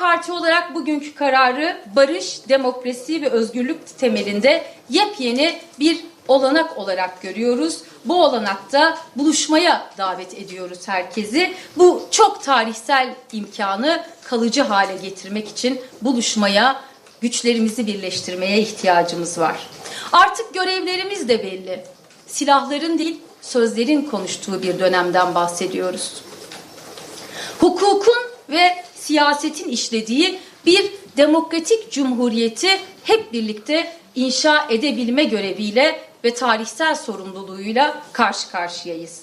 Parti olarak bugünkü kararı barış, demokrasi ve özgürlük temelinde yepyeni bir olanak olarak görüyoruz. Bu olanakta buluşmaya davet ediyoruz herkesi. Bu çok tarihsel imkanı kalıcı hale getirmek için buluşmaya, güçlerimizi birleştirmeye ihtiyacımız var. Artık görevlerimiz de belli. Silahların değil, sözlerin konuştuğu bir dönemden bahsediyoruz hukukun ve siyasetin işlediği bir demokratik cumhuriyeti hep birlikte inşa edebilme göreviyle ve tarihsel sorumluluğuyla karşı karşıyayız.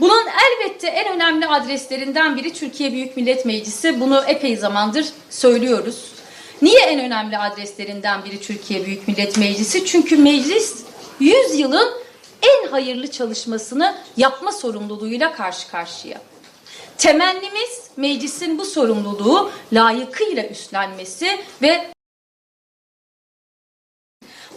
Bunun elbette en önemli adreslerinden biri Türkiye Büyük Millet Meclisi. Bunu epey zamandır söylüyoruz. Niye en önemli adreslerinden biri Türkiye Büyük Millet Meclisi? Çünkü meclis 100 yılın en hayırlı çalışmasını yapma sorumluluğuyla karşı karşıya. Temennimiz meclisin bu sorumluluğu layıkıyla üstlenmesi ve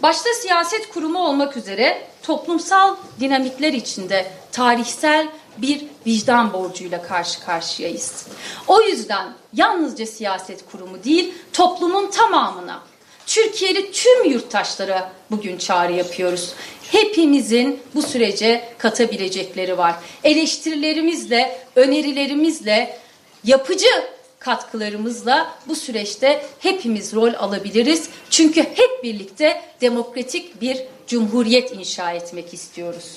başta siyaset kurumu olmak üzere toplumsal dinamikler içinde tarihsel bir vicdan borcuyla karşı karşıyayız. O yüzden yalnızca siyaset kurumu değil, toplumun tamamına, Türkiye'li tüm yurttaşlara bugün çağrı yapıyoruz. Hepimizin bu sürece katabilecekleri var. Eleştirilerimizle, önerilerimizle, yapıcı katkılarımızla bu süreçte hepimiz rol alabiliriz. Çünkü hep birlikte demokratik bir cumhuriyet inşa etmek istiyoruz.